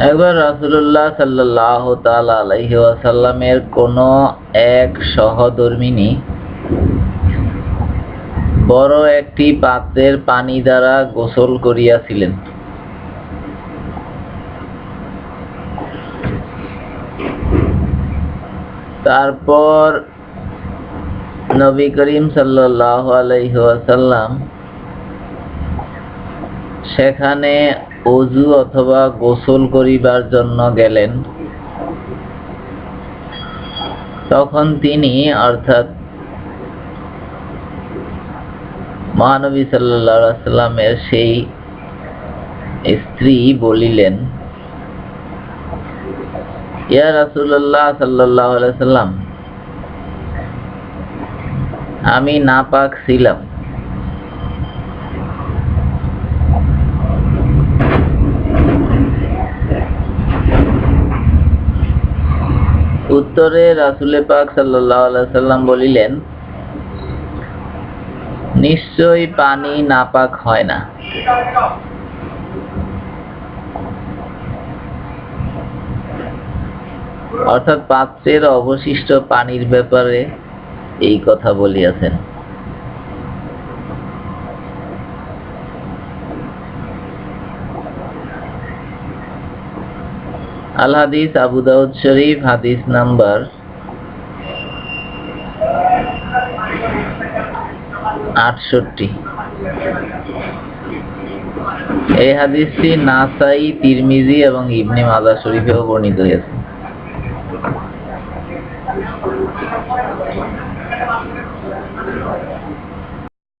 একবার রাসূলুল্লাহ সাল্লাল্লাহু তাআলা আলাইহি ওয়াসাল্লামের কোন এক সহধর্মিনী বড় একটি পাত্রের পানি দ্বারা গোসল করিয়াছিলেন। তারপর নবী করিম সাল্লাল্লাহু আলাইহি ওয়াসাল্লাম সেখানে অজু অথবা গোসল করিবার জন্য গেলেন। তখন তিনি, অর্থাৎ মহানবী সাল্লামের সেই স্ত্রী বলিলেন, ইয়া রাসূলুল্লাহ সাল্লাল্লাহু আলাইহি সাল্লাম, আমি নাপাক ছিলাম। উত্তরে রাসুলে পাক সাল্লাম বলিলেন, নিশ্চয়ই পানি নাপাক হয় না। অর্থাৎ পাত্রের অবশিষ্ট পানির ব্যাপারে এই কথা বলিয়াছেন। আল হাদিস আবু দাউদ শরীফ, হাদিস নাম্বার আটষট্টি। এই হাদিসটি নাসাই, তিরমিজি এবং ইবনে মাদা শরীফেও বর্ণিত হয়েছে।